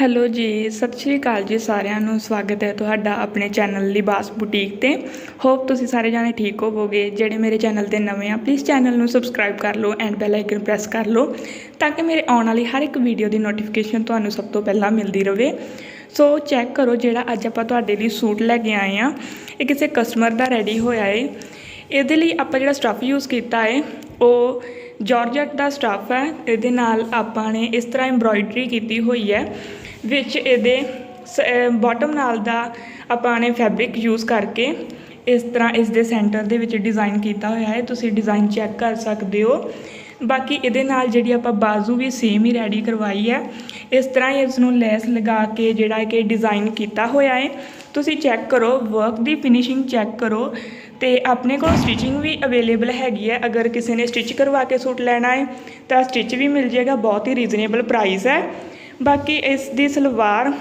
Hello ਜੀ, ਸਤਿ ਸ਼੍ਰੀ ਅਕਾਲ ਜੀ ਸਾਰਿਆਂ ਨੂੰ, ਸਵਾਗਤ ਹੈ ਤੁਹਾਡਾ ਆਪਣੇ ਚੈਨਲ ਲਿਬਾਸ ਬੁਟੀਕ ਤੇ। ਹੋਪ ਤੁਸੀਂ ਸਾਰੇ ਜਾਣੇ ਠੀਕ ਹੋਵੋਗੇ। ਜਿਹੜੇ ਮੇਰੇ ਚੈਨਲ ਤੇ ਨਵੇਂ ਆ ਪਲੀਜ਼ ਚੈਨਲ ਨੂੰ ਸਬਸਕ੍ਰਾਈਬ ਕਰ ਲਓ ਐਂਡ ਬੈਲ ਆਈਕਨ ਪ੍ਰੈਸ ਕਰ ਲਓ ਤਾਂ ਕਿ ਮੇਰੇ ਆਉਣ ਵਾਲੀ ਹਰ ਇੱਕ ਵੀਡੀਓ ਦੀ ਨੋਟੀਫਿਕੇਸ਼ਨ ਤੁਹਾਨੂੰ ਸਭ ਤੋਂ ਪਹਿਲਾਂ ਮਿਲਦੀ ਰਹੇ ਸੋ ਚੈੱਕ ਕਰੋ ਜਿਹੜਾ ਅੱਜ ਆਪਾਂ ਤੁਹਾਡੇ ਲਈ ਸੂਟ ਲੈ ਕੇ ਆਏ ਆ। ਇਹ ਕਿਸੇ ਕਸਟਮਰ ਦਾ ਰੈਡੀ ਹੋਇਆ ਏ। ਇਹਦੇ ਲਈ ਆਪਾਂ ਜਿਹੜਾ ਸਟੱਫ ਯੂਜ਼ ਕੀਤਾ ਏ ਉਹ ਜੋਰਜਟ ਦਾ ਸਟਾਫ ਹੈ, ਇਹਦੇ ਨਾਲ ਆਪਾਂ ਨੇ ਇਸ ਤਰ੍ਹਾਂ ਐਮਬ੍ਰੋਇਡਰੀ ਕੀਤੀ ਹੋਈ ਹੈ, ਵਿੱਚ ਇਹਦੇ ਬਾਟਮ ਨਾਲ ਦਾ ਆਪਾਂ ਨੇ ਫੈਬਰਿਕ ਯੂਜ਼ ਕਰਕੇ ਇਸ ਤਰ੍ਹਾਂ ਇਸ ਦੇ ਸੈਂਟਰ ਦੇ ਵਿੱਚ ਡਿਜ਼ਾਈਨ ਕੀਤਾ ਹੋਇਆ ਹੈ, ਤੁਸੀਂ ਡਿਜ਼ਾਈਨ ਚੈੱਕ ਕਰ ਸਕਦੇ ਹੋ। ਬਾਕੀ ਇਹਦੇ ਨਾਲ ਜਿਹੜੀ ਆਪਾਂ ਬਾਜ਼ੂ ਵੀ ਸੇਮ ਹੀ ਰੈਡੀ ਕਰਵਾਈ ਹੈ। ਇਸ ਤਰ੍ਹਾਂ ਹੀ ਇਸ ਨੂੰ ਲੈਸ ਲਗਾ ਕੇ ਜਿਹੜਾ ਕਿ ਡਿਜ਼ਾਈਨ ਕੀਤਾ ਹੋਇਆ ਹੈ। ਤੁਸੀਂ ਚੈੱਕ ਕਰੋ ਵਰਕ ਦੀ ਫਿਨਿਸ਼ਿੰਗ ਚੈੱਕ ਕਰੋ ਤੇ ਆਪਣੇ ਕੋਲ ਸਟਿਚਿੰਗ ਵੀ ਅਵੇਲੇਬਲ ਹੈਗੀ ਹੈ। ਅਗਰ ਕਿਸੇ ਨੇ ਸਟਿਚ ਕਰਵਾ ਕੇ ਸੂਟ ਲੈਣਾ ਹੈ, ਤਾਂ ਸਟਿਚ ਵੀ ਮਿਲ ਜਾਏਗਾ, ਬਹੁਤ ਹੀ ਰੀਜ਼ਨੇਬਲ ਪ੍ਰਾਈਸ ਹੈ। ਬਾਕੀ ਇਸ ਦੀ ਸਲਵਾਰ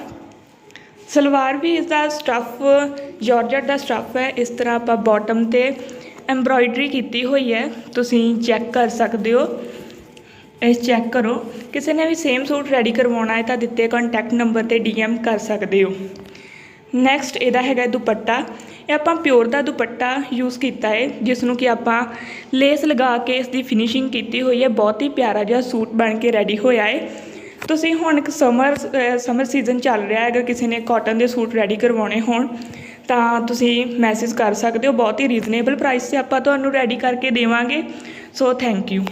ਸਲਵਾਰ ਵੀ ਇਸ ਦਾ ਸਟੱਫ ਜਾਰਜਟ ਦਾ ਸਟੱਫ ਹੈ। ਇਸ ਤਰ੍ਹਾਂ ਆਪਾਂ ਬਾਟਮ ਤੇ ਐਮਬ੍ਰੋਇਡਰੀ ਕੀਤੀ ਹੋਈ ਹੈ, ਤੁਸੀਂ ਚੈੱਕ ਕਰ ਸਕਦੇ ਹੋ। ਇਸ ਚੈੱਕ ਕਰੋ। ਕਿਸੇ ਨੇ ਵੀ ਸੇਮ ਸੂਟ ਰੈਡੀ ਕਰਵਾਉਣਾ ਹੈ ਤਾਂ ਦਿੱਤੇ ਕੰਟੈਕਟ ਨੰਬਰ ਤੇ ਡੀਐਮ ਕਰ ਸਕਦੇ ਹੋ। ਨੈਕਸਟ ਇਹਦਾ ਹੈਗਾ ਦੁਪੱਟਾ। ਇਹ ਆਪਾਂ ਪਿਓਰ ਦਾ ਦੁਪੱਟਾ ਯੂਜ਼ ਕੀਤਾ ਹੈ ਜਿਸ ਨੂੰ ਕਿ ਆਪਾਂ ਲੇਸ ਲਗਾ ਕੇ ਇਸ ਦੀ ਫਿਨਿਸ਼ਿੰਗ ਕੀਤੀ ਹੋਈ ਹੈ। ਬਹੁਤ ਹੀ ਪਿਆਰਾ ਜਿਹਾ ਸੂਟ ਬਣ ਕੇ ਰੈਡੀ ਹੋਇਆ ਹੈ। ਤੁਸੀਂ ਹੁਣ ਇੱਕ ਸਮਰ ਸਮਰ ਸੀਜ਼ਨ ਚੱਲ ਰਿਹਾ ਹੈ, ਅਗਰ ਕਿਸੇ ਨੇ ਕਾਟਨ ਦੇ ਸੂਟ ਰੈਡੀ ਕਰਵਾਉਣੇ ਹੋਣ ਤਾਂ ਤੁਸੀਂ ਮੈਸੇਜ ਕਰ ਸਕਦੇ ਹੋ। ਬਹੁਤ ਹੀ ਰੀਜ਼ਨੇਬਲ ਪ੍ਰਾਈਸ ਤੇ ਆਪਾਂ ਤੁਹਾਨੂੰ ਰੈਡੀ ਕਰਕੇ ਦੇਵਾਂਗੇ। So thank you